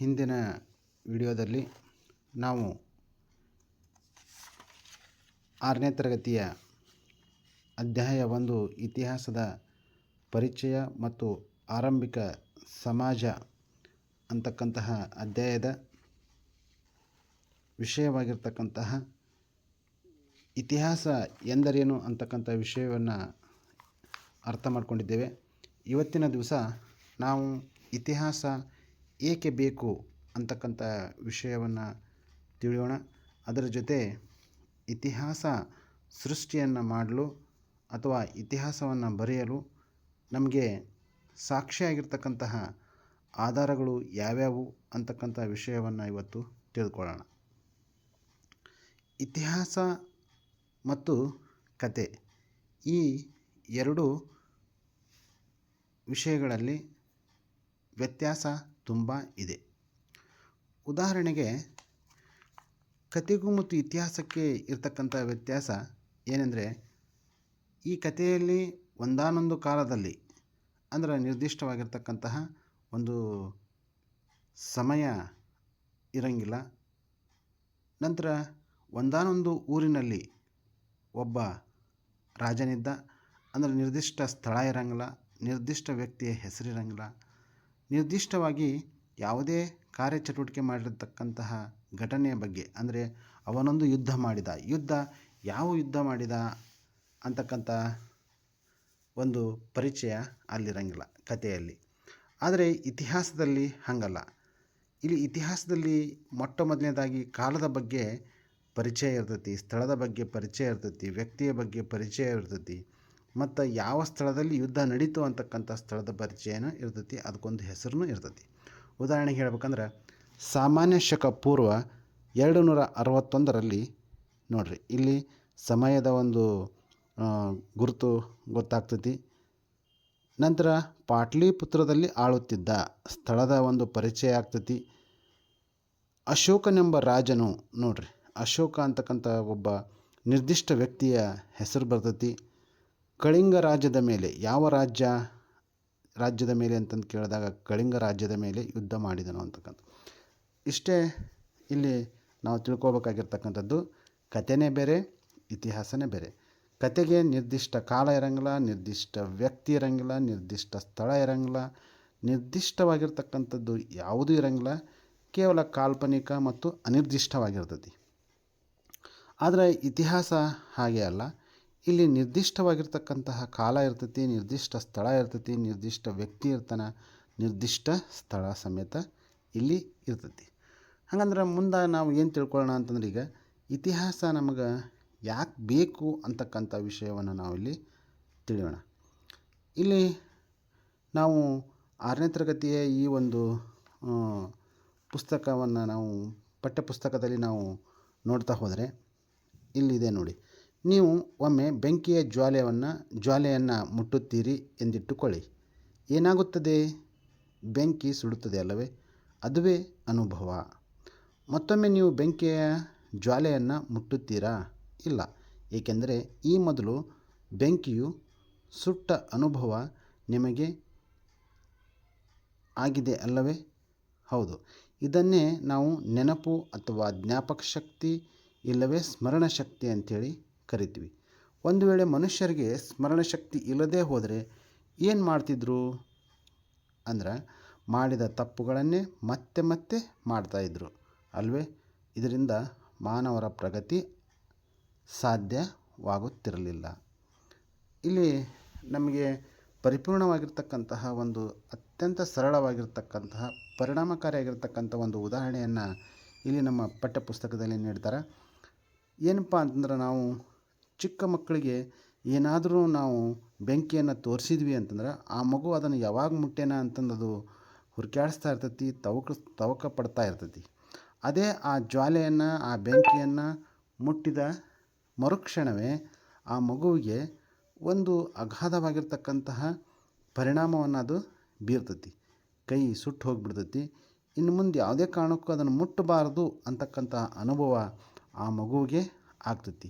ಹಿಂದಿನ ವಿಡಿಯೋದಲ್ಲಿ ನಾವು ಆರನೇ ತರಗತಿಯ ಅಧ್ಯಾಯ ಒಂದು, ಇತಿಹಾಸದ ಪರಿಚಯ ಮತ್ತು ಆರಂಭಿಕ ಸಮಾಜ ಅಂತಕ್ಕಂತಹ ಅಧ್ಯಾಯದ ವಿಷಯವಾಗಿರ್ತಕ್ಕಂತಹ ಇತಿಹಾಸ ಎಂದರೇನು ಅಂತಕ್ಕಂಥ ವಿಷಯವನ್ನು ಅರ್ಥ ಮಾಡಿಕೊಂಡಿದ್ದೇವೆ. ಇವತ್ತಿನ ದಿವಸ ನಾವು ಇತಿಹಾಸ ಏಕೆ ಬೇಕು ಅಂತಕ್ಕಂಥ ವಿಷಯವನ್ನು ತಿಳಿಯೋಣ. ಅದರ ಜೊತೆ ಇತಿಹಾಸ ಸೃಷ್ಟಿಯನ್ನು ಮಾಡಲು ಅಥವಾ ಇತಿಹಾಸವನ್ನು ಬರೆಯಲು ನಮಗೆ ಸಾಕ್ಷಿಯಾಗಿರ್ತಕ್ಕಂತಹ ಆಧಾರಗಳು ಯಾವ್ಯಾವು ಅಂತಕ್ಕಂಥ ವಿಷಯವನ್ನು ಇವತ್ತು ತಿಳ್ಕೊಳ್ಳೋಣ. ಇತಿಹಾಸ ಮತ್ತು ಕತೆ ಈ ಎರಡು ವಿಷಯಗಳಲ್ಲಿ ವ್ಯತ್ಯಾಸ ತುಂಬ ಇದೆ. ಉದಾಹರಣೆಗೆ ಕತೆಗೂ ಮತ್ತು ಇತಿಹಾಸಕ್ಕೆ ಇರತಕ್ಕಂಥ ವ್ಯತ್ಯಾಸ ಏನೆಂದರೆ, ಈ ಕಥೆಯಲ್ಲಿ ಒಂದಾನೊಂದು ಕಾಲದಲ್ಲಿ, ಅಂದರೆ ನಿರ್ದಿಷ್ಟವಾಗಿರ್ತಕ್ಕಂತಹ ಒಂದು ಸಮಯ ಇರಂಗಿಲ್ಲ. ನಂತರ ಒಂದಾನೊಂದು ಊರಿನಲ್ಲಿ ಒಬ್ಬ ರಾಜನಿದ್ದ, ಅಂದರೆ ನಿರ್ದಿಷ್ಟ ಸ್ಥಳ ಇರಂಗಿಲ್ಲ, ನಿರ್ದಿಷ್ಟ ವ್ಯಕ್ತಿಯ ಹೆಸರಿರಂಗಿಲ್ಲ. ನಿರ್ದಿಷ್ಟವಾಗಿ ಯಾವುದೇ ಕಾರ್ಯಚಟುವಟಿಕೆ ಮಾಡಿರತಕ್ಕಂತಹ ಘಟನೆಯ ಬಗ್ಗೆ, ಅಂದರೆ ಅವನೊಂದು ಯುದ್ಧ ಮಾಡಿದ, ಯುದ್ಧ ಯಾವ ಯುದ್ಧ ಮಾಡಿದ ಅಂತಕ್ಕಂಥ ಒಂದು ಪರಿಚಯ ಅಲ್ಲಿರಂಗಿಲ್ಲ ಕಥೆಯಲ್ಲಿ. ಆದರೆ ಇತಿಹಾಸದಲ್ಲಿ ಹಾಗಲ್ಲ. ಇಲ್ಲಿ ಇತಿಹಾಸದಲ್ಲಿ ಮೊಟ್ಟ ಮೊದಲನೇದಾಗಿ ಕಾಲದ ಬಗ್ಗೆ ಪರಿಚಯ ಇರ್ತೈತಿ, ಸ್ಥಳದ ಬಗ್ಗೆ ಪರಿಚಯ ಇರ್ತೈತಿ, ವ್ಯಕ್ತಿಯ ಬಗ್ಗೆ ಪರಿಚಯ ಇರ್ತೈತಿ. ಮತ್ತು ಯಾವ ಸ್ಥಳದಲ್ಲಿ ಯುದ್ಧ ನಡೀತು ಅಂತಕ್ಕಂಥ ಸ್ಥಳದ ಪರಿಚಯನ ಇರ್ತೈತಿ, ಅದಕ್ಕೊಂದು ಹೆಸರು ಇರ್ತೈತಿ. ಉದಾಹರಣೆಗೆ ಹೇಳ್ಬೇಕಂದ್ರೆ, ಸಾಮಾನ್ಯ ಶಕ ಪೂರ್ವ ಎರಡು ನೂರ ಅರವತ್ತೊಂದರಲ್ಲಿ ನೋಡಿರಿ, ಇಲ್ಲಿ ಸಮಯದ ಒಂದು ಗುರುತು ಗೊತ್ತಾಗ್ತೈತಿ. ನಂತರ ಪಾಟ್ಲಿಪುತ್ರದಲ್ಲಿ ಆಳುತ್ತಿದ್ದ ಸ್ಥಳದ ಒಂದು ಪರಿಚಯ ಆಗ್ತೈತಿ. ಅಶೋಕನೆಂಬ ರಾಜನು ನೋಡ್ರಿ, ಅಶೋಕ ಅಂತಕ್ಕಂಥ ಒಬ್ಬ ನಿರ್ದಿಷ್ಟ ವ್ಯಕ್ತಿಯ ಹೆಸರು ಬರ್ತೈತಿ. ಕಳಿಂಗ ರಾಜ್ಯದ ಮೇಲೆ, ಯಾವ ರಾಜ್ಯ, ರಾಜ್ಯದ ಮೇಲೆ ಅಂತಂದು ಕೇಳಿದಾಗ ಕಳಿಂಗ ರಾಜ್ಯದ ಮೇಲೆ ಯುದ್ಧ ಮಾಡಿದನು ಅಂತಕ್ಕಂಥ ಇಷ್ಟೇ ಇಲ್ಲಿ ನಾವು ತಿಳ್ಕೊಬೇಕಾಗಿರ್ತಕ್ಕಂಥದ್ದು ಕಥೆನೇ ಬೇರೆ, ಇತಿಹಾಸನೇ ಬೇರೆ. ಕತೆಗೆ ನಿರ್ದಿಷ್ಟ ಕಾಲ ಇರಂಗಿಲ್ಲ, ನಿರ್ದಿಷ್ಟ ವ್ಯಕ್ತಿ ಇರಂಗಿಲ್ಲ, ನಿರ್ದಿಷ್ಟ ಸ್ಥಳ ಇರಂಗಿಲ್ಲ, ನಿರ್ದಿಷ್ಟವಾಗಿರ್ತಕ್ಕಂಥದ್ದು ಯಾವುದೂ ಇರಂಗಿಲ್ಲ, ಕೇವಲ ಕಾಲ್ಪನಿಕ ಮತ್ತು ಅನಿರ್ದಿಷ್ಟವಾಗಿರ್ತದೆ. ಆದರೆ ಇತಿಹಾಸ ಹಾಗೆ ಅಲ್ಲ. ಇಲ್ಲಿ ನಿರ್ದಿಷ್ಟವಾಗಿರ್ತಕ್ಕಂತಹ ಕಾಲ ಇರ್ತೈತಿ, ನಿರ್ದಿಷ್ಟ ಸ್ಥಳ ಇರ್ತೈತಿ, ನಿರ್ದಿಷ್ಟ ವ್ಯಕ್ತಿ ಇರ್ತಾನೆ, ನಿರ್ದಿಷ್ಟ ಸ್ಥಳ ಸಮೇತ ಇಲ್ಲಿ ಇರ್ತೈತಿ. ಹಾಗಂದ್ರೆ ಮುಂದೆ ನಾವು ಏನು ತಿಳ್ಕೊಳ್ಳೋಣ ಅಂತಂದ್ರೆ ಈಗ ಇತಿಹಾಸ ನಮಗೆ ಯಾಕೆ ಬೇಕು ಅಂತಕ್ಕಂಥ ವಿಷಯವನ್ನು ನಾವಿಲ್ಲಿ ತಿಳಿಯೋಣ. ಇಲ್ಲಿ ನಾವು ಆರನೇ ತರಗತಿಯ ಈ ಒಂದು ಪುಸ್ತಕವನ್ನು ನಾವು, ಪಠ್ಯಪುಸ್ತಕದಲ್ಲಿ ನಾವು ನೋಡ್ತಾ ಹೋದರೆ ಇಲ್ಲಿದೆ ನೋಡಿ. ನೀವು ಒಮ್ಮೆ ಬೆಂಕಿಯ ಜ್ವಾಲೆಯನ್ನು ಜ್ವಾಲೆಯನ್ನು ಮುಟ್ಟುತ್ತೀರಿ ಎಂದಿಟ್ಟುಕೊಳ್ಳಿ. ಏನಾಗುತ್ತದೆ? ಬೆಂಕಿ ಸುಡುತ್ತದೆ ಅಲ್ಲವೇ? ಅದುವೇ ಅನುಭವ. ಮತ್ತೊಮ್ಮೆ ನೀವು ಬೆಂಕಿಯ ಜ್ವಾಲೆಯನ್ನು ಮುಟ್ಟುತ್ತೀರಾ? ಇಲ್ಲ. ಏಕೆಂದರೆ ಈ ಮೊದಲು ಬೆಂಕಿಯು ಸುಟ್ಟ ಅನುಭವ ನಿಮಗೆ ಆಗಿದೆ ಅಲ್ಲವೇ? ಹೌದು. ಇದನ್ನೇ ನಾವು ನೆನಪು ಅಥವಾ ಜ್ಞಾಪಕ ಶಕ್ತಿ ಇಲ್ಲವೇ ಸ್ಮರಣ ಶಕ್ತಿ ಅಂಥೇಳಿ ಕರಿತೀವಿ. ಒಂದು ವೇಳೆ ಮನುಷ್ಯರಿಗೆ ಸ್ಮರಣ ಶಕ್ತಿ ಇಲ್ಲದೇ ಹೋದರೆ ಏನು ಮಾಡ್ತಿದ್ರು? ಅಂದ್ರೆ ಮಾಡಿದ ತಪ್ಪುಗಳನ್ನೇ ಮತ್ತೆ ಮತ್ತೆ ಮಾಡ್ತಾಯಿದ್ರು ಅಲ್ವೇ? ಇದರಿಂದ ಮಾನವರ ಪ್ರಗತಿ ಸಾಧ್ಯವಾಗುತ್ತಿರಲಿಲ್ಲ. ಇಲ್ಲಿ ನಮಗೆ ಪರಿಪೂರ್ಣವಾಗಿರ್ತಕ್ಕಂತಹ ಒಂದು ಅತ್ಯಂತ ಸರಳವಾಗಿರ್ತಕ್ಕಂತಹ ಪರಿಣಾಮಕಾರಿಯಾಗಿರ್ತಕ್ಕಂಥ ಒಂದು ಉದಾಹರಣೆಯನ್ನು ಇಲ್ಲಿ ನಮ್ಮ ಪಠ್ಯಪುಸ್ತಕದಲ್ಲಿ ನೀಡ್ತಾರೆ. ಏನಪ್ಪ ಅಂತಂದ್ರೆ ನಾವು ಚಿಕ್ಕ ಮಕ್ಕಳಿಗೆ ಏನಾದರೂ ನಾವು ಬೆಂಕಿಯನ್ನು ತೋರಿಸಿದ್ವಿ ಅಂತಂದ್ರೆ, ಆ ಮಗು ಅದನ್ನು ಯಾವಾಗ ಮುಟ್ಟೇನ ಅಂತಂದು ಅದು ಹುರ್ಕ್ಯಾಡಿಸ್ತಾ ಇರ್ತೈತಿ, ತವಕ ತವಕ ಪಡ್ತಾ ಇರ್ತೈತಿ. ಅದೇ ಆ ಜ್ವಾಲೆಯನ್ನು, ಆ ಬೆಂಕಿಯನ್ನು ಮುಟ್ಟಿದ ಮರುಕ್ಷಣವೇ ಆ ಮಗುವಿಗೆ ಒಂದು ಅಗಾಧವಾಗಿರ್ತಕ್ಕಂತಹ ಪರಿಣಾಮವನ್ನು ಅದು ಬೀರ್ತೈತಿ. ಕೈ ಸುಟ್ಟು ಹೋಗಿಬಿಡ್ತೈತಿ. ಇನ್ನು ಮುಂದೆ ಯಾವುದೇ ಕಾರಣಕ್ಕೂ ಅದನ್ನು ಮುಟ್ಟಬಾರದು ಅಂತಕ್ಕಂಥ ಅನುಭವ ಆ ಮಗುವಿಗೆ ಆಗ್ತೈತಿ.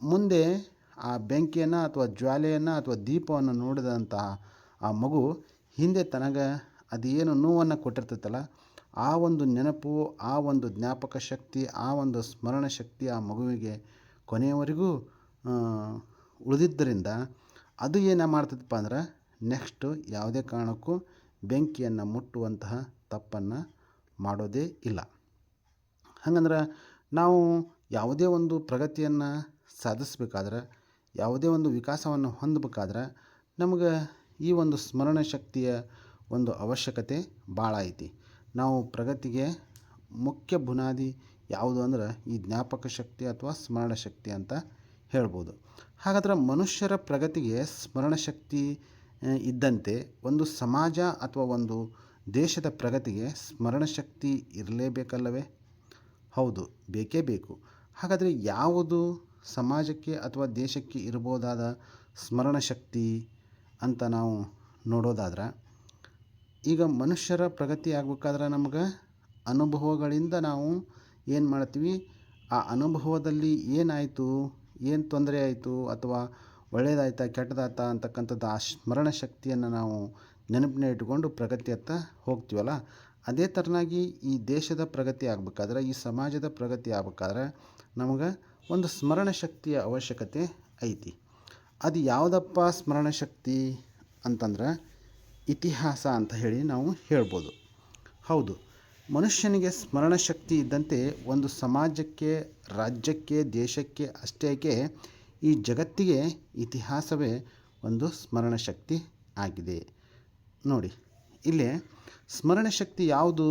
ಮುಂದೆ ಆ ಬೆಂಕಿಯನ್ನು ಅಥವಾ ಜ್ವಾಲೆಯನ್ನು ಅಥವಾ ದೀಪವನ್ನು ನೋಡಿದಂತಹ ಆ ಮಗು ಹಿಂದೆ ತನಗೆ ಅದೇನು ನೋವನ್ನು ಕೊಟ್ಟಿರ್ತೈತಲ್ಲ, ಆ ಒಂದು ನೆನಪು, ಆ ಒಂದು ಜ್ಞಾಪಕ ಶಕ್ತಿ, ಆ ಒಂದು ಸ್ಮರಣ ಶಕ್ತಿ ಆ ಮಗುವಿಗೆ ಕೊನೆಯವರೆಗೂ ಉಳಿದಿದ್ದರಿಂದ ಅದು ಏನು ಮಾಡ್ತದಪ್ಪ ಅಂದ್ರೆ ನೆಕ್ಸ್ಟು ಯಾವುದೇ ಕಾರಣಕ್ಕೂ ಬೆಂಕಿಯನ್ನು ಮುಟ್ಟುವಂತಹ ತಪ್ಪನ್ನು ಮಾಡೋದೇ ಇಲ್ಲ. ಹಂಗಂದ್ರೆ ನಾವು ಯಾವುದೇ ಒಂದು ಪ್ರಗತಿಯನ್ನು ಸಾಧಿಸ್ಬೇಕಾದ್ರೆ, ಯಾವುದೇ ಒಂದು ವಿಕಾಸವನ್ನು ಹೊಂದಬೇಕಾದ್ರೆ ನಮ್ಗೆ ಈ ಒಂದು ಸ್ಮರಣ ಶಕ್ತಿಯ ಒಂದು ಅವಶ್ಯಕತೆ ಭಾಳ ಐತಿ. ನಾವು ಪ್ರಗತಿಗೆ ಮುಖ್ಯ ಬುನಾದಿ ಯಾವುದು ಅಂದ್ರೆ ಈ ಜ್ಞಾಪಕ ಶಕ್ತಿ ಅಥವಾ ಸ್ಮರಣ ಶಕ್ತಿ ಅಂತ ಹೇಳ್ಬೋದು. ಹಾಗಾದ್ರೆ ಮನುಷ್ಯರ ಪ್ರಗತಿಗೆ ಸ್ಮರಣ ಶಕ್ತಿ ಇದ್ದಂತೆ ಒಂದು ಸಮಾಜ ಅಥವಾ ಒಂದು ದೇಶದ ಪ್ರಗತಿಗೆ ಸ್ಮರಣ ಶಕ್ತಿ ಇರಲೇಬೇಕಲ್ಲವೇ? ಹೌದು, ಬೇಕೇ ಬೇಕು. ಹಾಗಾದರೆ ಯಾವುದು ಸಮಾಜಕ್ಕೆ ಅಥವಾ ದೇಶಕ್ಕೆ ಇರ್ಬೋದಾದ ಸ್ಮರಣ ಶಕ್ತಿ ಅಂತ ನಾವು ನೋಡೋದಾದ್ರೆ, ಈಗ ಮನುಷ್ಯರ ಪ್ರಗತಿ ಆಗ್ಬೇಕಾದ್ರೆ ನಮ್ಗೆ ಅನುಭವಗಳಿಂದ ನಾವು ಏನು ಮಾಡ್ತೀವಿ, ಆ ಅನುಭವದಲ್ಲಿ ಏನಾಯಿತು, ಏನು ತೊಂದರೆ ಆಯಿತು ಅಥವಾ ಒಳ್ಳೇದಾಯ್ತಾ, ಕೆಟ್ಟದಾಯ್ತಾ ಅಂತಕ್ಕಂಥದ್ದು ಆ ಸ್ಮರಣ ಶಕ್ತಿಯನ್ನು ನಾವು ನೆನಪಿನ ಇಟ್ಕೊಂಡು ಪ್ರಗತಿಯತ್ತ ಹೋಗ್ತೀವಲ್ಲ, ಅದೇ ಥರನಾಗಿ ಈ ದೇಶದ ಪ್ರಗತಿ ಆಗಬೇಕಾದ್ರೆ, ಈ ಸಮಾಜದ ಪ್ರಗತಿ ಆಗ್ಬೇಕಾದ್ರೆ ನಮಗೆ ಒಂದು ಸ್ಮರಣ ಶಕ್ತಿಯ ಅವಶ್ಯಕತೆ ಐತಿ. ಅದು ಯಾವುದಪ್ಪ ಸ್ಮರಣ ಶಕ್ತಿ ಅಂತಂದ್ರೆ ಇತಿಹಾಸ ಅಂತ ಹೇಳಿ ನಾವು ಹೇಳ್ಬೋದು. ಹೌದು, ಮನುಷ್ಯನಿಗೆ ಸ್ಮರಣ ಶಕ್ತಿ ಇದ್ದಂತೆ ಒಂದು ಸಮಾಜಕ್ಕೆ, ರಾಜ್ಯಕ್ಕೆ, ದೇಶಕ್ಕೆ ಅಷ್ಟೇಕೆ ಈ ಜಗತ್ತಿಗೆ ಇತಿಹಾಸವೇ ಒಂದು ಸ್ಮರಣ ಶಕ್ತಿ ಆಗಿದೆ. ನೋಡಿ, ಇಲ್ಲಿ ಸ್ಮರಣ ಶಕ್ತಿ ಯಾವುದು?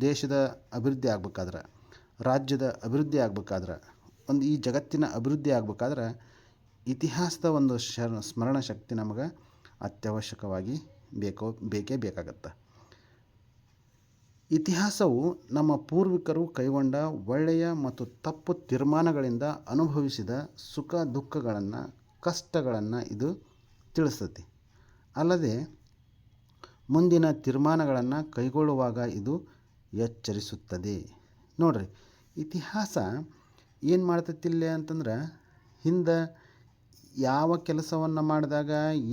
ದೇಶದ ಅಭಿವೃದ್ಧಿ ಆಗ್ಬೇಕಾದ್ರೆ, ರಾಜ್ಯದ ಅಭಿವೃದ್ಧಿ ಆಗ್ಬೇಕಾದ್ರೆ? ಒಂದು ಈ ಜಗತ್ತಿನ ಅಭಿವೃದ್ಧಿ ಆಗಬೇಕಾದ್ರೆ ಇತಿಹಾಸದ ಒಂದು ಸ್ಮರಣ ಶಕ್ತಿ ನಮಗೆ ಅತ್ಯವಶ್ಯಕವಾಗಿ ಬೇಕೋ, ಬೇಕೇ ಬೇಕಾಗತ್ತೆ. ಇತಿಹಾಸವು ನಮ್ಮ ಪೂರ್ವಿಕರು ಕೈಗೊಂಡ ಒಳ್ಳೆಯ ಮತ್ತು ತಪ್ಪು ತೀರ್ಮಾನಗಳಿಂದ ಅನುಭವಿಸಿದ ಸುಖ ದುಃಖಗಳನ್ನು, ಕಷ್ಟಗಳನ್ನು ಇದು ತಿಳಿಸ್ತತಿ. ಅಲ್ಲದೆ ಮುಂದಿನ ತೀರ್ಮಾನಗಳನ್ನು ಕೈಗೊಳ್ಳುವಾಗ ಇದು ಎಚ್ಚರಿಸುತ್ತದೆ. ನೋಡ್ರಿ, ಇತಿಹಾಸ ಏನು ಮಾಡ್ತೈತಿಲ್ಲ ಅಂತಂದ್ರೆ ಹಿಂದೆ ಯಾವ ಕೆಲಸವನ್ನು ಮಾಡಿದಾಗ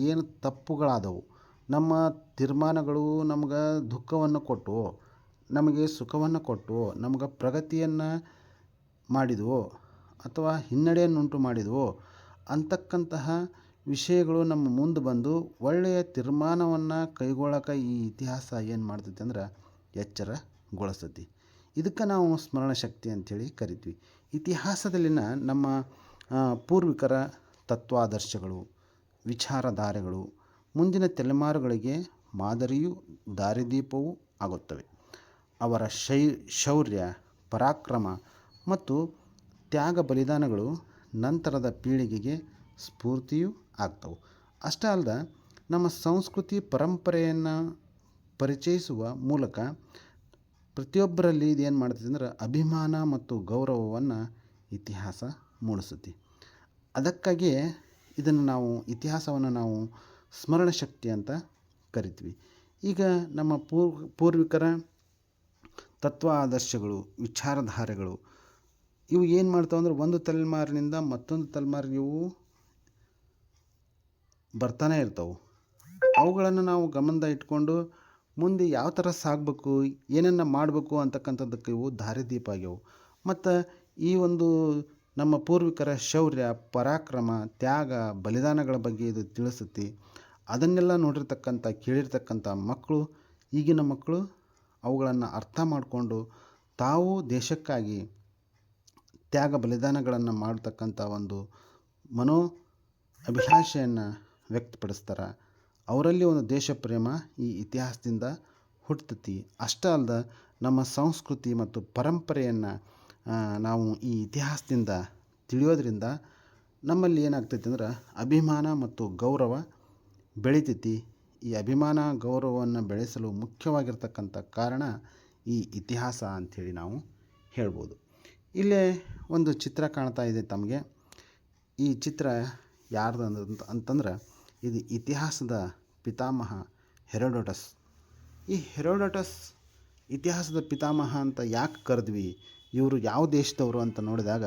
ಏನು ತಪ್ಪುಗಳಾದವು. ನಮ್ಮ ತೀರ್ಮಾನಗಳು ನಮ್ಗೆ ದುಃಖವನ್ನು ಕೊಟ್ಟು, ನಮಗೆ ಸುಖವನ್ನು ಕೊಟ್ಟು, ನಮ್ಗೆ ಪ್ರಗತಿಯನ್ನು ಮಾಡಿದವು ಅಥವಾ ಹಿನ್ನಡೆಯನ್ನುಂಟು ಮಾಡಿದವು ಅಂತಕ್ಕಂತಹ ವಿಷಯಗಳು ನಮ್ಮ ಮುಂದೆ ಬಂದು ಒಳ್ಳೆಯ ತೀರ್ಮಾನವನ್ನು ಕೈಗೊಳ್ಳೋಕೆ ಈ ಇತಿಹಾಸ ಏನು ಮಾಡ್ತೈತಿ ಅಂದ್ರೆ ಎಚ್ಚರಗೊಳಿಸ್ತೈತಿ ಇದಕ್ಕೆ ನಾವು ಸ್ಮರಣ ಶಕ್ತಿ ಅಂಥೇಳಿ ಕರಿತೀವಿ. ಇತಿಹಾಸದಲ್ಲಿನ ನಮ್ಮ ಪೂರ್ವಿಕರ ತತ್ವಾದರ್ಶಗಳು, ವಿಚಾರಧಾರೆಗಳು, ಮುಂದಿನ ತಲೆಮಾರುಗಳಿಗೆ ಮಾದರಿಯೂ ದಾರಿದೀಪವೂ ಆಗುತ್ತವೆ. ಅವರ ಶೈ, ಶೌರ್ಯ, ಪರಾಕ್ರಮ ಮತ್ತು ತ್ಯಾಗ ಬಲಿದಾನಗಳು ನಂತರದ ಪೀಳಿಗೆಗೆ ಸ್ಫೂರ್ತಿಯೂ ಆಗ್ತವು. ಅಷ್ಟೇ ಅಲ್ಲದೆ ನಮ್ಮ ಸಂಸ್ಕೃತಿ ಪರಂಪರೆಯನ್ನು ಪರಿಚಯಿಸುವ ಮೂಲಕ ಪ್ರತಿಯೊಬ್ಬರಲ್ಲಿ ಇದೇನು ಮಾಡ್ತೈತಿ ಅಂದ್ರೆ ಅಭಿಮಾನ ಮತ್ತು ಗೌರವವನ್ನು ಇತಿಹಾಸ ಮೂಡಿಸುತ್ತೆ. ಅದಕ್ಕಾಗಿಯೇ ಇದನ್ನು ನಾವು, ಇತಿಹಾಸವನ್ನು ನಾವು ಸ್ಮರಣ ಶಕ್ತಿ ಅಂತ ಕರಿತೀವಿ. ಈಗ ನಮ್ಮ ಪೂರ್ವ ಪೂರ್ವಿಕರ ತತ್ವ ಆದರ್ಶಗಳು, ವಿಚಾರಧಾರೆಗಳು, ಇವು ಏನು ಮಾಡ್ತಾವೆ ಅಂದ್ರೆ ಒಂದು ತಲೆಮಾರಿನಿಂದ ಮತ್ತೊಂದು ತಲೆಮಾರಿಗೆ ಇವು ಬರ್ತಾನೆ ಇರ್ತವೆ. ಅವುಗಳನ್ನು ನಾವು ಗಮನದ ಇಟ್ಕೊಂಡು ಮುಂದೆ ಯಾವ ಥರ ಸಾಗಬೇಕು, ಏನನ್ನು ಮಾಡಬೇಕು ಅಂತಕ್ಕಂಥದ್ದಕ್ಕೆ ಇವು ದಾರಿದೀಪ ಆಗ್ಯವು. ಮತ್ತು ಈ ಒಂದು ನಮ್ಮ ಪೂರ್ವಿಕರ ಶೌರ್ಯ, ಪರಾಕ್ರಮ, ತ್ಯಾಗ, ಬಲಿದಾನಗಳ ಬಗ್ಗೆ ಇದು ತಿಳಿಸುತ್ತೆ. ಅದನ್ನೆಲ್ಲ ನೋಡಿರ್ತಕ್ಕಂಥ, ಕೇಳಿರ್ತಕ್ಕಂಥ ಮಕ್ಕಳು, ಈಗಿನ ಮಕ್ಕಳು ಅವುಗಳನ್ನು ಅರ್ಥ ಮಾಡಿಕೊಂಡು ತಾವು ದೇಶಕ್ಕಾಗಿ ತ್ಯಾಗ ಬಲಿದಾನಗಳನ್ನು ಮಾಡತಕ್ಕಂಥ ಒಂದು ಮನೋ ಅಭಿಲಾಷೆಯನ್ನು ವ್ಯಕ್ತಪಡಿಸ್ತಾರೆ. ಅವರಲ್ಲಿ ಒಂದು ದೇಶ ಪ್ರೇಮ ಈ ಇತಿಹಾಸದಿಂದ ಹುಟ್ಟತಿ ಅಷ್ಟೇ ಅಲ್ಲದೆ ನಮ್ಮ ಸಂಸ್ಕೃತಿ ಮತ್ತು ಪರಂಪರೆಯನ್ನು ನಾವು ಈ ಇತಿಹಾಸದಿಂದ ತಿಳಿಯೋದರಿಂದ ನಮ್ಮಲ್ಲಿ ಏನಾಗ್ತೈತಿ ಅಂದ್ರೆ ಅಭಿಮಾನ ಮತ್ತು ಗೌರವ ಬೆಳಿತೈತಿ. ಈ ಅಭಿಮಾನ, ಗೌರವವನ್ನು ಬೆಳೆಸಲು ಮುಖ್ಯವಾಗಿರ್ತಕ್ಕಂಥ ಕಾರಣ ಈ ಇತಿಹಾಸ ಅಂಥೇಳಿ ನಾವು ಹೇಳ್ಬೋದು. ಇಲ್ಲೇ ಒಂದು ಚಿತ್ರ ಕಾಣ್ತಾ ಇದೆ ತಮಗೆ. ಈ ಚಿತ್ರ ಯಾರ್ದು ಅಂತ ಅಂತಂದ್ರೆ ಇದು ಇತಿಹಾಸದ ಪಿತಾಮಹ ಹೆರೋಡೋಟಸ್. ಈ ಹೆರೋಡೋಟಸ್ ಇತಿಹಾಸದ ಪಿತಾಮಹ ಅಂತ ಯಾಕೆ ಕರೆದ್ವಿ? ಇವರು ಯಾವ ದೇಶದವರು ಅಂತ ನೋಡಿದಾಗ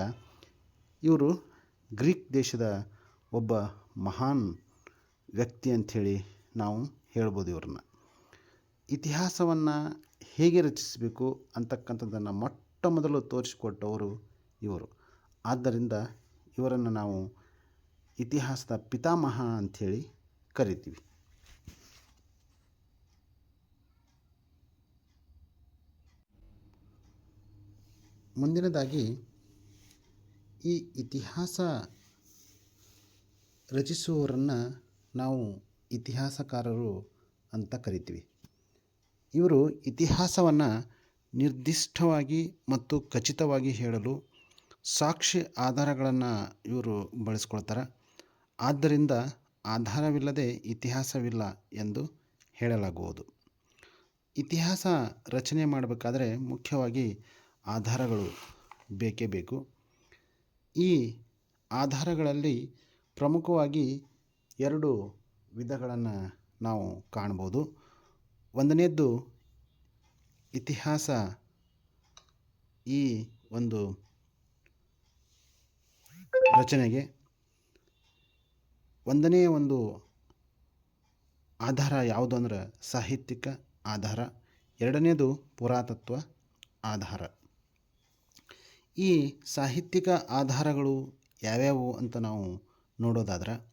ಇವರು ಗ್ರೀಕ್ ದೇಶದ ಒಬ್ಬ ಮಹಾನ್ ವ್ಯಕ್ತಿ ಅಂಥೇಳಿ ನಾವು ಹೇಳ್ಬೋದು ಇವ್ರನ್ನ. ಇತಿಹಾಸವನ್ನು ಹೇಗೆ ರಚಿಸಬೇಕು ಅಂತಕ್ಕಂಥದ್ದನ್ನು ಮೊಟ್ಟ ಮೊದಲು ತೋರಿಸಿಕೊಟ್ಟವರು ಇವರು. ಆದ್ದರಿಂದ ಇವರನ್ನು ನಾವು ಇತಿಹಾಸದ ಪಿತಾಮಹ ಅಂಥೇಳಿ ಕರಿತೀವಿ. ಮುಂದಿನದಾಗಿ ಈ ಇತಿಹಾಸ ರಚಿಸುವವರನ್ನು ನಾವು ಇತಿಹಾಸಕಾರರು ಅಂತ ಕರಿತೀವಿ. ಇವರು ಇತಿಹಾಸವನ್ನು ನಿರ್ದಿಷ್ಟವಾಗಿ ಮತ್ತು ಖಚಿತವಾಗಿ ಹೇಳಲು ಸಾಕ್ಷಿ ಆಧಾರಗಳನ್ನು ಇವರು ಬಳಸ್ಕೊಳ್ತಾರೆ. ಆದ್ದರಿಂದ ಆಧಾರವಿಲ್ಲದೆ ಇತಿಹಾಸವಿಲ್ಲ ಎಂದು ಹೇಳಲಾಗುವುದು. ಇತಿಹಾಸ ರಚನೆ ಮಾಡಬೇಕಾದರೆ ಮುಖ್ಯವಾಗಿ ಆಧಾರಗಳು ಬೇಕೇ ಬೇಕು. ಈ ಆಧಾರಗಳಲ್ಲಿ ಪ್ರಮುಖವಾಗಿ ಎರಡು ವಿಧಗಳನ್ನು ನಾವು ಕಾಣ್ಬೋದು ಒಂದನೇದ್ದು ಇತಿಹಾಸ. ಈ ಒಂದು ರಚನೆಗೆ ಒಂದನೇ ಒಂದು ಆಧಾರ ಯಾವುದು ಅಂದ್ರೆ ಸಾಹಿತ್ಯಿಕ ಆಧಾರ, ಎರಡನೇದು ಪುರಾತತ್ವ ಆಧಾರ. ಈ ಸಾಹಿತ್ಯಿಕ ಆಧಾರಗಳು ಯಾವ್ಯಾವು ಅಂತ ನಾವು ನೋಡೋದಾದ್ರೆ,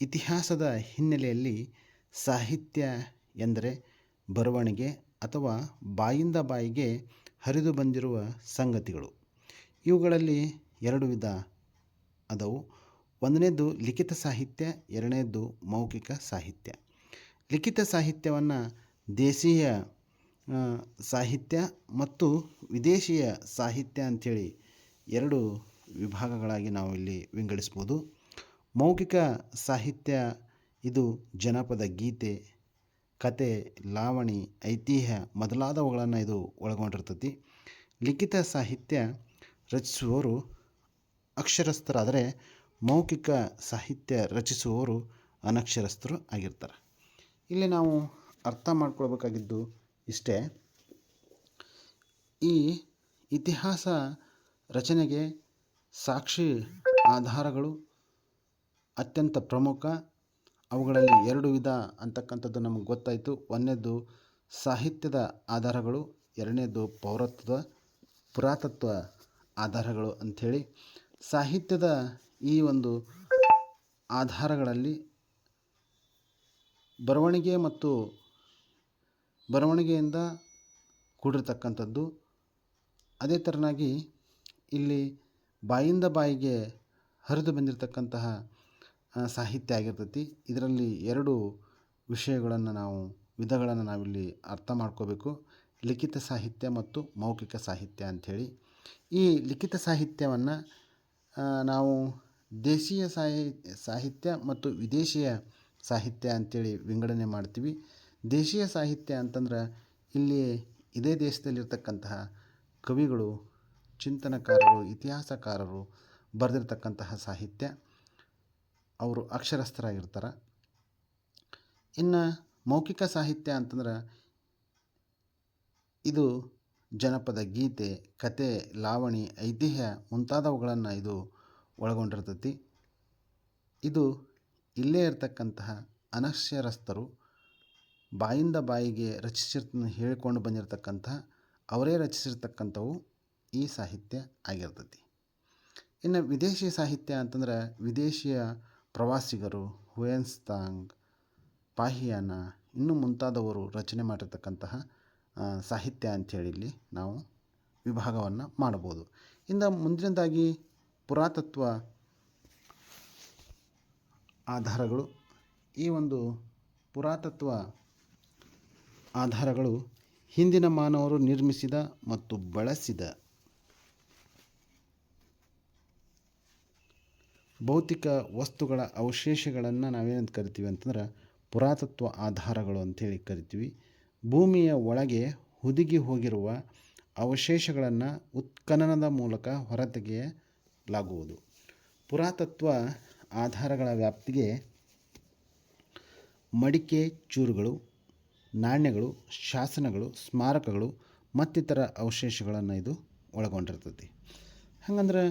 ಇತಿಹಾಸದ ಹಿನ್ನೆಲೆಯಲ್ಲಿ ಸಾಹಿತ್ಯ ಎಂದರೆ ಬರವಣಿಗೆ ಅಥವಾ ಬಾಯಿಂದ ಬಾಯಿಗೆ ಹರಿದು ಬಂದಿರುವ ಸಂಗತಿಗಳು. ಇವುಗಳಲ್ಲಿ ಎರಡು ವಿಧ ಅದವು. ಒಂದನೇದು ಲಿಖಿತ ಸಾಹಿತ್ಯ, ಎರಡನೇದು ಮೌಖಿಕ ಸಾಹಿತ್ಯ. ಲಿಖಿತ ಸಾಹಿತ್ಯವನ್ನು ದೇಶೀಯ ಸಾಹಿತ್ಯ ಮತ್ತು ವಿದೇಶೀಯ ಸಾಹಿತ್ಯ ಅಂಥೇಳಿ ಎರಡು ವಿಭಾಗಗಳಾಗಿ ನಾವು ಇಲ್ಲಿ ವಿಂಗಡಿಸ್ಬೋದು. ಮೌಖಿಕ ಸಾಹಿತ್ಯ ಇದು ಜನಪದ ಗೀತೆ, ಕತೆ, ಲಾವಣಿ, ಐತಿಹ್ಯ ಮೊದಲಾದವುಗಳನ್ನು ಇದು ಒಳಗೊಂಡಿರ್ತತಿ. ಲಿಖಿತ ಸಾಹಿತ್ಯ ರಚಿಸುವವರು ಅಕ್ಷರಸ್ಥರಾದರೆ ಮೌಖಿಕ ಸಾಹಿತ್ಯ ರಚಿಸುವವರು ಅನಕ್ಷರಸ್ಥರು ಆಗಿರ್ತಾರೆ. ಇಲ್ಲಿ ನಾವು ಅರ್ಥ ಮಾಡ್ಕೊಳ್ಬೇಕಾಗಿದ್ದು ಇಷ್ಟೇ. ಈ ಇತಿಹಾಸ ರಚನೆಗೆ ಸಾಕ್ಷಿ ಆಧಾರಗಳು ಅತ್ಯಂತ ಪ್ರಮುಖ. ಅವುಗಳಲ್ಲಿ ಎರಡು ವಿಧ ಅಂತಕ್ಕಂಥದ್ದು ನಮಗೆ ಗೊತ್ತಾಯಿತು. ಒಂದನೇದು ಸಾಹಿತ್ಯದ ಆಧಾರಗಳು, ಎರಡನೇದು ಪೌರತ್ವ, ಪುರಾತತ್ವ ಆಧಾರಗಳು ಅಂಥೇಳಿ. ಸಾಹಿತ್ಯದ ಈ ಒಂದು ಆಧಾರಗಳಲ್ಲಿ ಬರವಣಿಗೆ ಮತ್ತು ಬರವಣಿಗೆಯಿಂದ ಕೂಡಿರ್ತಕ್ಕಂಥದ್ದು. ಅದೇ ಥರನಾಗಿ ಇಲ್ಲಿ ಬಾಯಿಂದ ಬಾಯಿಗೆ ಹರಿದು ಬಂದಿರತಕ್ಕಂತಹ ಸಾಹಿತ್ಯ ಆಗಿರ್ತೈತಿ. ಇದರಲ್ಲಿ ಎರಡು ವಿಷಯಗಳನ್ನು ನಾವು, ವಿಧಗಳನ್ನು ನಾವಿಲ್ಲಿ ಅರ್ಥ ಮಾಡ್ಕೋಬೇಕು. ಲಿಖಿತ ಸಾಹಿತ್ಯ ಮತ್ತು ಮೌಖಿಕ ಸಾಹಿತ್ಯ ಅಂಥೇಳಿ. ಈ ಲಿಖಿತ ಸಾಹಿತ್ಯವನ್ನು ನಾವು ದೇಶೀಯ ಸಾಹಿ, ಸಾಹಿತ್ಯ ಮತ್ತು ವಿದೇಶೀಯ ಸಾಹಿತ್ಯ ಅಂತೇಳಿ ವಿಂಗಡಣೆ ಮಾಡ್ತೀವಿ. ದೇಶೀಯ ಸಾಹಿತ್ಯ ಅಂತಂದ್ರೆ ಇಲ್ಲಿ ಇದೇ ದೇಶದಲ್ಲಿರ್ತಕ್ಕಂತಹ ಕವಿಗಳು, ಚಿಂತನಕಾರರು, ಇತಿಹಾಸಕಾರರು ಬರೆದಿರ್ತಕ್ಕಂತಹ ಸಾಹಿತ್ಯ. ಅವರು ಅಕ್ಷರಸ್ಥರಾಗಿರ್ತಾರೆ. ಇನ್ನು ಮೌಖಿಕ ಸಾಹಿತ್ಯ ಅಂತಂದ್ರೆ ಇದು ಜನಪದ ಗೀತೆ, ಕತೆ, ಲಾವಣಿ, ಐತಿಹ್ಯ ಮುಂತಾದವುಗಳನ್ನು ಇದು ಒಳಗೊಂಡಿರ್ತೈತಿ. ಇದು ಇಲ್ಲೇ ಇರತಕ್ಕಂತಹ ಅನಕ್ಷರಸ್ಥರು ಬಾಯಿಂದ ಬಾಯಿಗೆ ರಚಿಸಿರ್ತ ಹೇಳಿಕೊಂಡು ಬಂದಿರತಕ್ಕಂತಹ ಅವರೇ ರಚಿಸಿರ್ತಕ್ಕಂಥವು ಈ ಸಾಹಿತ್ಯ ಆಗಿರ್ತೈತಿ. ಇನ್ನು ವಿದೇಶಿ ಸಾಹಿತ್ಯ ಅಂತಂದ್ರೆ ವಿದೇಶಿಯ ಪ್ರವಾಸಿಗರು ಹುಯೆನ್ಸ್ತಾಂಗ್ ಪಾಹಿಯಾನ ಇನ್ನು ಮುಂತಾದವರು ರಚನೆ ಮಾಡಿರ್ತಕ್ಕಂತಹ ಸಾಹಿತ್ಯ ಅಂಥೇಳಿ ಇಲ್ಲಿ ನಾವು ವಿಭಾಗವನ್ನು ಮಾಡ್ಬೋದು ಇನ್ನು ಮುಂದಿನದಾಗಿ ಪುರಾತತ್ವ ಆಧಾರಗಳು. ಈ ಒಂದು ಪುರಾತತ್ವ ಆಧಾರಗಳು ಹಿಂದಿನ ಮಾನವರು ನಿರ್ಮಿಸಿದ ಮತ್ತು ಬಳಸಿದ ಭೌತಿಕ ವಸ್ತುಗಳ ಅವಶೇಷಗಳನ್ನು ನಾವೇನಂತ ಕರಿತೀವಿ ಅಂತಂದ್ರೆ ಪುರಾತತ್ವ ಆಧಾರಗಳು ಅಂಥೇಳಿ ಕರಿತೀವಿ. ಭೂಮಿಯ ಒಳಗೆ ಹುದುಗಿ ಹೋಗಿರುವ ಅವಶೇಷಗಳನ್ನು ಉತ್ಖನನದ ಮೂಲಕ ಹೊರತೆಗೆಯಲಾಗುವುದು ಪುರಾತತ್ವ ಆಧಾರಗಳ ವ್ಯಾಪ್ತಿಗೆ ಮಡಿಕೆ, ಚೂರುಗಳು, ನಾಣ್ಯಗಳು, ಶಾಸನಗಳು, ಸ್ಮಾರಕಗಳು, ಮತ್ತಿತರ ಅವಶೇಷಗಳನ್ನು ಇದು ಒಳಗೊಂಡಿರ್ತೈತಿ. ಹಾಗಂದ್ರೆ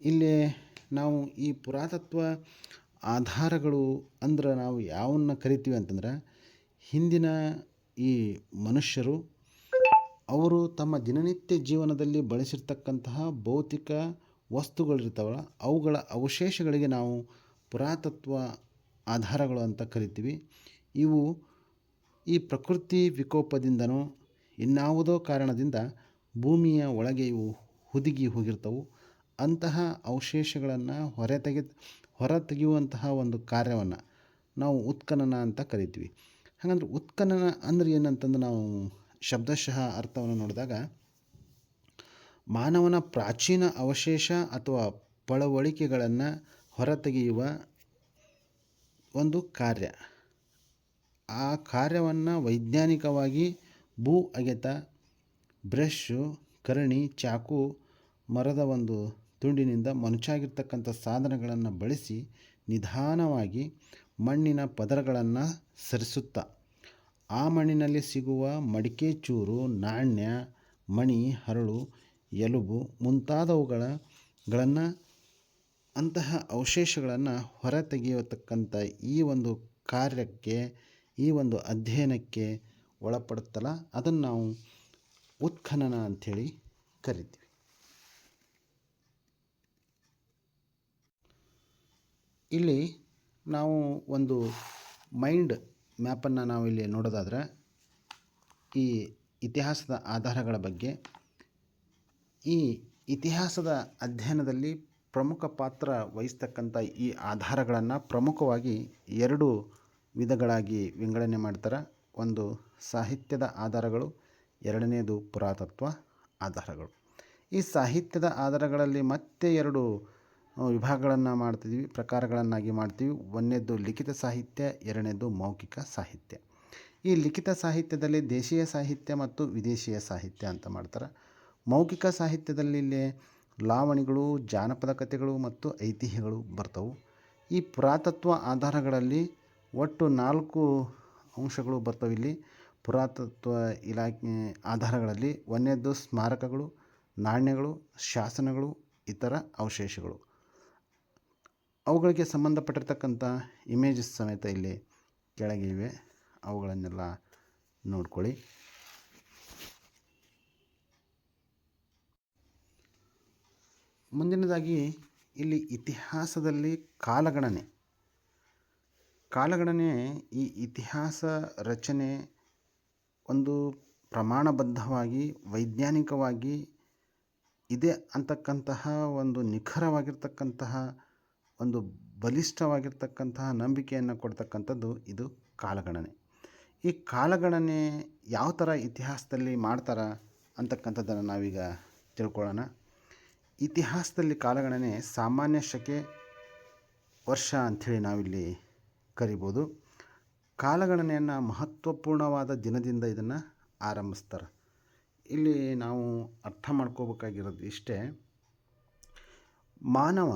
ಇಲ್ಲಿ ನಾವು ಈ ಪುರಾತತ್ವ ಆಧಾರಗಳು ಅಂದ್ರೆ ನಾವು ಯಾವನ್ನ ಕರಿತೀವಿ ಅಂತಂದ್ರೆ ಹಿಂದಿನ ಈ ಮನುಷ್ಯರು ಅವರು ತಮ್ಮ ದಿನನಿತ್ಯ ಜೀವನದಲ್ಲಿ ಬಳಸಿರ್ತಕ್ಕಂತಹ ಭೌತಿಕ ವಸ್ತುಗಳಿರ್ತಾವಲ್ಲ ಅವುಗಳ ಅವಶೇಷಗಳಿಗೆ ನಾವು ಪುರಾತತ್ವ ಆಧಾರಗಳು ಅಂತ ಕರಿತೀವಿ. ಇವು ಈ ಪ್ರಕೃತಿ ವಿಕೋಪದಿಂದನೋ, ಇನ್ನಾವುದೋ ಕಾರಣದಿಂದ ಭೂಮಿಯ ಒಳಗೆ ಇವು ಹುದುಗಿ ಹೋಗಿರ್ತವೆ. ಅಂತಹ ಅವಶೇಷಗಳನ್ನು ಹೊರತೆಗೆ ಹೊರ ತೆಗೆಯುವಂತಹ ಒಂದು ಕಾರ್ಯವನ್ನು ನಾವು ಉತ್ಖನನ ಅಂತ ಕರಿತೀವಿ. ಹಾಗಂದ್ರೆ ಉತ್ಖನನ ಅಂದ್ರೆ ಏನಂತಂದು ನಾವು ಶಬ್ದಶಃ ಅರ್ಥವನ್ನು ನೋಡಿದಾಗ ಮಾನವನ ಪ್ರಾಚೀನ ಅವಶೇಷ ಅಥವಾ ಪಳವಳಿಕೆಗಳನ್ನು ಹೊರತೆಗೆಯುವ ಒಂದು ಕಾರ್ಯ. ಆ ಕಾರ್ಯವನ್ನು ವೈಜ್ಞಾನಿಕವಾಗಿ ಭೂ ಅಗೆತ ಬ್ರಷ್ಷು ಕರಣಿ, ಚಾಕು, ಮರದ ಒಂದು ತುಂಡಿನಿಂದ ಮನುಚಾಗಿರ್ತಕ್ಕಂಥ ಸಾಧನಗಳನ್ನು ಬಳಸಿ ನಿಧಾನವಾಗಿ ಮಣ್ಣಿನ ಪದರಗಳನ್ನು ಸರಿಸುತ್ತಾ. ಆ ಮಣ್ಣಿನಲ್ಲಿ ಸಿಗುವ ಮಡಿಕೆ ಚೂರು, ನಾಣ್ಯ, ಮಣಿ, ಹರಳು ಎಲುಬು ಮುಂತಾದವುಗಳ ಗಳನ್ನು ಅಂತಹ ಅವಶೇಷಗಳನ್ನು ಹೊರ ತೆಗೆಯತಕ್ಕಂಥ ಈ ಒಂದು ಕಾರ್ಯಕ್ಕೆ, ಈ ಒಂದು ಅಧ್ಯಯನಕ್ಕೆ ಒಳಪಡುತ್ತಲ್ಲ? ಅದನ್ನು ನಾವು ಉತ್ಖನನ ಅಂಥೇಳಿ ಕರಿತೀವಿ. ಇಲ್ಲಿ ನಾವು ಒಂದು ಮೈಂಡ್ ಮ್ಯಾಪನ್ನು ನಾವು ಇಲ್ಲಿ ನೋಡೋದಾದ್ರೆ ಈ ಇತಿಹಾಸದ ಆಧಾರಗಳ ಬಗ್ಗೆ ಈ ಇತಿಹಾಸದ ಅಧ್ಯಯನದಲ್ಲಿ ಪ್ರಮುಖ ಪಾತ್ರ ವಹಿಸ್ತಕ್ಕಂಥ ಈ ಆಧಾರಗಳನ್ನು ಪ್ರಮುಖವಾಗಿ ಎರಡು ವಿಧಗಳಾಗಿ ವಿಂಗಡಣೆ ಮಾಡ್ತಾರೆ. ಒಂದು ಸಾಹಿತ್ಯದ ಆಧಾರಗಳು, ಎರಡನೇದು ಪುರಾತತ್ವ ಆಧಾರಗಳು. ಈ ಸಾಹಿತ್ಯದ ಆಧಾರಗಳಲ್ಲಿ ಮತ್ತೆ ಎರಡು ವಿಭಾಗಗಳನ್ನು ಮಾಡ್ತಿದ್ವಿ, ಪ್ರಕಾರಗಳನ್ನಾಗಿ ಮಾಡ್ತೀವಿ. ಒಂದನೇದು ಲಿಖಿತ ಸಾಹಿತ್ಯ, ಎರಡನೇದು ಮೌಖಿಕ ಸಾಹಿತ್ಯ. ಈ ಲಿಖಿತ ಸಾಹಿತ್ಯದಲ್ಲಿ ದೇಶೀಯ ಸಾಹಿತ್ಯ ಮತ್ತು ವಿದೇಶೀಯ ಸಾಹಿತ್ಯ ಅಂತ ಮಾಡ್ತಾರೆ. ಮೌಖಿಕ ಸಾಹಿತ್ಯದಲ್ಲಿ ಇಲ್ಲಿ ಲಾವಣಿಗಳು, ಜಾನಪದ ಕಥೆಗಳು ಮತ್ತು ಐತಿಹ್ಯಗಳು ಬರ್ತವೆ. ಈ ಪುರಾತತ್ವ ಆಧಾರಗಳಲ್ಲಿ ಒಟ್ಟು ನಾಲ್ಕು ಅಂಶಗಳು ಬರ್ತವೆ ಇಲ್ಲಿ. ಪುರಾತತ್ವ ಇಲಾಖೆ ಆಧಾರಗಳಲ್ಲಿ ಒಂದನೇದ್ದು ಸ್ಮಾರಕಗಳು, ನಾಣ್ಯಗಳು, ಶಾಸನಗಳು, ಇತರ ಅವಶೇಷಗಳು. ಅವುಗಳಿಗೆ ಸಂಬಂಧಪಟ್ಟಿರ್ತಕ್ಕಂಥ ಇಮೇಜಸ್ ಸಮೇತ ಇಲ್ಲಿ ಕೆಳಗೆ ಇವೆ. ಅವುಗಳನ್ನೆಲ್ಲ ನೋಡ್ಕೊಳ್ಳಿ. ಮುಂದಿನದಾಗಿ ಇಲ್ಲಿ ಇತಿಹಾಸದಲ್ಲಿ ಕಾಲಗಣನೆ. ಕಾಲಗಣನೆ ಈ ಇತಿಹಾಸ ರಚನೆ ಒಂದು ಪ್ರಮಾಣಬದ್ಧವಾಗಿ, ವೈಜ್ಞಾನಿಕವಾಗಿ ಇದೆ ಅಂತಕ್ಕಂತಹ ಒಂದು ನಿಖರವಾಗಿರ್ತಕ್ಕಂತಹ, ಒಂದು ಬಲಿಷ್ಠವಾಗಿರ್ತಕ್ಕಂತಹ ನಂಬಿಕೆಯನ್ನು ಕೊಡ್ತಕ್ಕಂಥದ್ದು ಇದು ಕಾಲಗಣನೆ. ಈ ಕಾಲಗಣನೆ ಯಾವ ಥರ ಇತಿಹಾಸದಲ್ಲಿ ಮಾಡ್ತಾರೆ ಅಂತಕ್ಕಂಥದ್ದನ್ನು ನಾವೀಗ ತಿಳ್ಕೊಳ್ಳೋಣ. ಇತಿಹಾಸದಲ್ಲಿ ಕಾಲಗಣನೆ ಸಾಮಾನ್ಯ ಶಕೆ ವರ್ಷ ಅಂಥೇಳಿ ನಾವಿಲ್ಲಿ ಕರಿಬೋದು. ಕಾಲಗಣನೆಯನ್ನು ಮಹತ್ವಪೂರ್ಣವಾದ ದಿನದಿಂದ ಇದನ್ನು ಆರಂಭಿಸ್ತಾರೆ. ಇಲ್ಲಿ ನಾವು ಅರ್ಥ ಮಾಡ್ಕೋಬೇಕಾಗಿರೋದು ಇಷ್ಟೇ, ಮಾನವ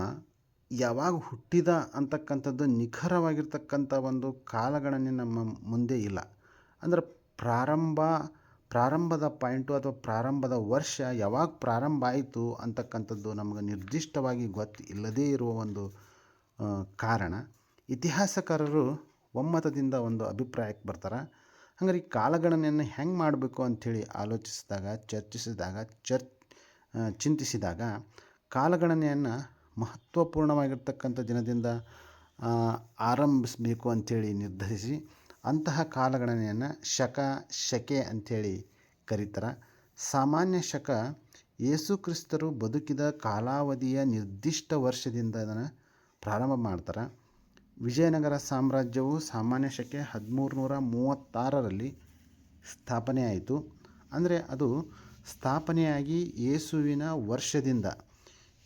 ಯಾವಾಗ ಹುಟ್ಟಿದ ಅಂತಕ್ಕಂಥದ್ದು ನಿಖರವಾಗಿರ್ತಕ್ಕಂಥ ಒಂದು ಕಾಲಗಣನೆ ನಮ್ಮ ಮುಂದೆ ಇಲ್ಲ. ಅಂದ್ರೆ ಪ್ರಾರಂಭ ಪ್ರಾರಂಭದ ಪಾಯಿಂಟು ಅಥವಾ ಪ್ರಾರಂಭದ ವರ್ಷ ಯಾವಾಗ ಪ್ರಾರಂಭ ಆಯಿತು ಅಂತಕ್ಕಂಥದ್ದು ನಮಗೆ ನಿರ್ದಿಷ್ಟವಾಗಿ ಗೊತ್ತು ಇಲ್ಲದೇ ಇರುವ ಒಂದು ಕಾರಣ. ಇತಿಹಾಸಕಾರರು ಒಮ್ಮತದಿಂದ ಒಂದು ಅಭಿಪ್ರಾಯಕ್ಕೆ ಬರ್ತಾರೆ. ಹಂಗಾರೆ ಈ ಕಾಲಗಣನೆಯನ್ನು ಹೆಂಗೆ ಮಾಡಬೇಕು ಅಂಥೇಳಿ ಆಲೋಚಿಸಿದಾಗ, ಚರ್ಚಿಸಿದಾಗ, ಚರ್ ಚಿಂತಿಸಿದಾಗ ಕಾಲಗಣನೆಯನ್ನು ಮಹತ್ವಪೂರ್ಣವಾಗಿರ್ತಕ್ಕಂಥ ದಿನದಿಂದ ಆರಂಭಿಸಬೇಕು ಅಂಥೇಳಿ ನಿರ್ಧರಿಸಿ ಅಂತಹ ಕಾಲಗಣನೆಯನ್ನು ಶಕ, ಶಕೆ ಅಂಥೇಳಿ ಕರೀತಾರೆ. ಸಾಮಾನ್ಯ ಶಕ ಯೇಸುಕ್ರಿಸ್ತರು ಬದುಕಿದ ಕಾಲಾವಧಿಯ ನಿರ್ದಿಷ್ಟ ವರ್ಷದಿಂದ ಅದನ್ನು ಪ್ರಾರಂಭ ಮಾಡ್ತಾರೆ. ವಿಜಯನಗರ ಸಾಮ್ರಾಜ್ಯವು ಸಾಮಾನ್ಯ ಶಕೆ ಹದಿಮೂರು ನೂರ ಮೂವತ್ತಾರರಲ್ಲಿ ಸ್ಥಾಪನೆ ಆಯಿತು. ಅಂದರೆ ಅದು ಸ್ಥಾಪನೆಯಾಗಿ ಯೇಸುವಿನ ವರ್ಷದಿಂದ,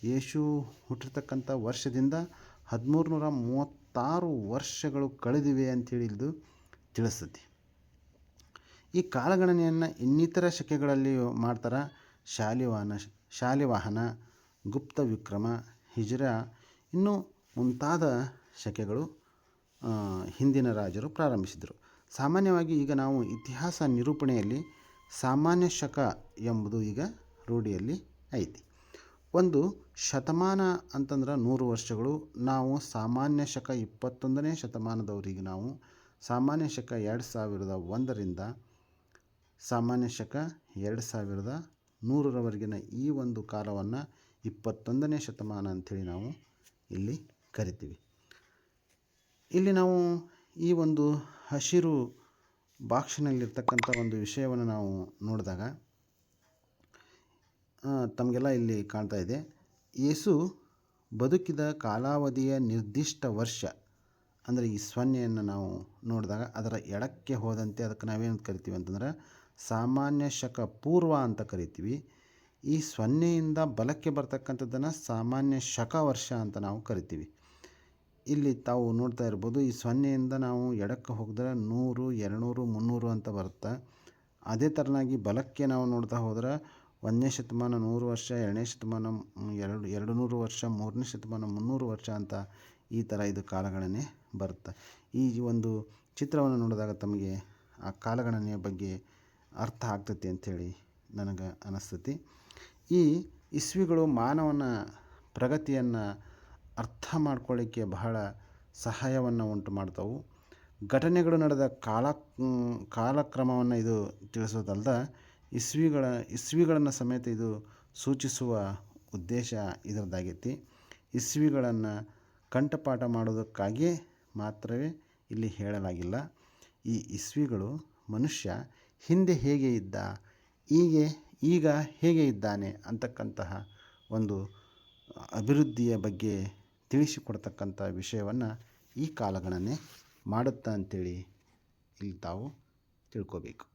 ಯೇಸು ಹುಟ್ಟಿರ್ತಕ್ಕಂಥ ವರ್ಷದಿಂದ ಹದಿಮೂರು ನೂರ ಮೂವತ್ತಾರು ವರ್ಷಗಳು ಕಳೆದಿವೆ ಅಂತ ಇದು ತಿಳಿಸ್ತೈತಿ ಈ ಕಾಲಗಣನೆಯನ್ನು ಇನ್ನಿತರ ಶಕೆಗಳಲ್ಲಿ ಮಾಡ್ತಾರೆ ಶಾಲಿವಾಹನ ಶಾಲಿವಾಹನ, ಗುಪ್ತ ವಿಕ್ರಮ, ಹಿಜ್ರಾ, ಇನ್ನೂ ಮುಂತಾದ ಶಕೆಗಳು ಹಿಂದಿನ ರಾಜರು ಪ್ರಾರಂಭಿಸಿದರು. ಸಾಮಾನ್ಯವಾಗಿ ಈಗ ನಾವು ಇತಿಹಾಸ ನಿರೂಪಣೆಯಲ್ಲಿ ಸಾಮಾನ್ಯ ಶಕ ಎಂಬುದು ಈಗ ರೂಢಿಯಲ್ಲಿ ಐತಿ. ಒಂದು ಶತಮಾನ ಅಂತಂದ್ರೆ ನೂರು ವರ್ಷಗಳು, ನಾವು ಸಾಮಾನ್ಯ ಶಕ ಇಪ್ಪತ್ತೊಂದನೇ ಶತಮಾನದವರಿಗೆ ನಾವು ಸಾಮಾನ್ಯ ಶಕ ಎರಡು ಸಾವಿರದ ಒಂದರಿಂದ ಸಾಮಾನ್ಯ ಶಕ ಎರಡು ಸಾವಿರದ ನೂರರವರೆಗಿನ ಈ ಒಂದು ಕಾಲವನ್ನು ಇಪ್ಪತ್ತೊಂದನೇ ಶತಮಾನ ಅಂಥೇಳಿ ನಾವು ಇಲ್ಲಿ ಕರಿತೀವಿ. ಇಲ್ಲಿ ನಾವು ಈ ಒಂದು ಹಸಿರು ಬಾಕ್ಸಿನಲ್ಲಿರ್ತಕ್ಕಂಥ ಒಂದು ವಿಷಯವನ್ನು ನಾವು ನೋಡಿದಾಗ ತಮಗೆಲ್ಲ ಇಲ್ಲಿ ಕಾಣ್ತಾ ಇದೆ. ಯೇಸು ಬದುಕಿದ ಕಾಲಾವಧಿಯ ನಿರ್ದಿಷ್ಟ ವರ್ಷ ಅಂದರೆ ಈ ಸೊನ್ನೆಯನ್ನು ನಾವು ನೋಡಿದಾಗ ಅದರ ಎಡಕ್ಕೆ ಹೋದಂತೆ ಅದಕ್ಕೆ ನಾವೇನು ಕರಿತೀವಿ ಅಂತಂದ್ರೆ ಸಾಮಾನ್ಯ ಶಕ ಪೂರ್ವ ಅಂತ ಕರಿತೀವಿ. ಈ ಸೊನ್ನೆಯಿಂದ ಬಲಕ್ಕೆ ಬರ್ತಕ್ಕಂಥದ್ದನ್ನು ಸಾಮಾನ್ಯ ಶಕ ವರ್ಷ ಅಂತ ನಾವು ಕರಿತೀವಿ. ಇಲ್ಲಿ ತಾವು ನೋಡ್ತಾ ಇರ್ಬೋದು ಈ ಸೊನ್ನೆಯಿಂದ ನಾವು ಎಡಕ್ಕೆ ಹೋಗಿದ್ರೆ ನೂರು ಎರಡುನೂರು ಮುನ್ನೂರು ಅಂತ ಬರುತ್ತೆ. ಅದೇ ಥರನಾಗಿ ಬಲಕ್ಕೆ ನಾವು ನೋಡ್ತಾ ಹೋದ್ರೆ ಒಂದನೇ ಶತಮಾನ ನೂರು ವರ್ಷ, ಎರಡನೇ ಶತಮಾನ ಎರಡು ಎರಡು ನೂರು ವರ್ಷ, ಮೂರನೇ ಶತಮಾನ ಮುನ್ನೂರು ವರ್ಷ ಅಂತ ಈ ಥರ ಇದು ಕಾಲಗಣನೆ ಬರುತ್ತೆ. ಈ ಒಂದು ಚಿತ್ರವನ್ನು ನೋಡಿದಾಗ ತಮಗೆ ಆ ಕಾಲಗಣನೆಯ ಬಗ್ಗೆ ಅರ್ಥ ಆಗ್ತೈತಿ ಅಂಥೇಳಿ ನನಗೆ ಅನಿಸ್ತತಿ. ಈ ಇಸ್ವಿಗಳು ಮಾನವನ ಪ್ರಗತಿಯನ್ನು ಅರ್ಥ ಮಾಡ್ಕೊಳ್ಳಿಕ್ಕೆ ಬಹಳ ಸಹಾಯವನ್ನು ಉಂಟು ಮಾಡ್ತವೆ. ಘಟನೆಗಳು ನಡೆದ ಕಾಲ, ಕಾಲಕ್ರಮವನ್ನು ಇದು ತಿಳಿಸೋದಲ್ದ ಇಸ್ವಿಗಳ, ಇಸ್ವಿಗಳನ್ನು ಸಮೇತ ಇದು ಸೂಚಿಸುವ ಉದ್ದೇಶ ಇದರದ್ದಾಗೈತಿ. ಇಸ್ವಿಗಳನ್ನು ಕಂಠಪಾಠ ಮಾಡೋದಕ್ಕಾಗಿಯೇ ಮಾತ್ರವೇ ಇಲ್ಲಿ ಹೇಳಲಾಗಿಲ್ಲ. ಈ ಇಸ್ವಿಗಳು ಮನುಷ್ಯ ಹಿಂದೆ ಹೇಗೆ ಇದ್ದ, ಹೀಗೆ ಈಗ ಹೇಗೆ ಇದ್ದಾನೆ ಅಂತಕ್ಕಂತಹ ಒಂದು ಅಭಿವೃದ್ಧಿಯ ಬಗ್ಗೆ ತಿಳಿಸಿಕೊಡ್ತಕ್ಕಂಥ ವಿಷಯವನ್ನು ಈ ಕಾಲಗಣನೆ ಮಾಡುತ್ತಾ ಅಂತೇಳಿ ಇಲ್ಲಿ ತಾವು ತಿಳ್ಕೋಬೇಕು.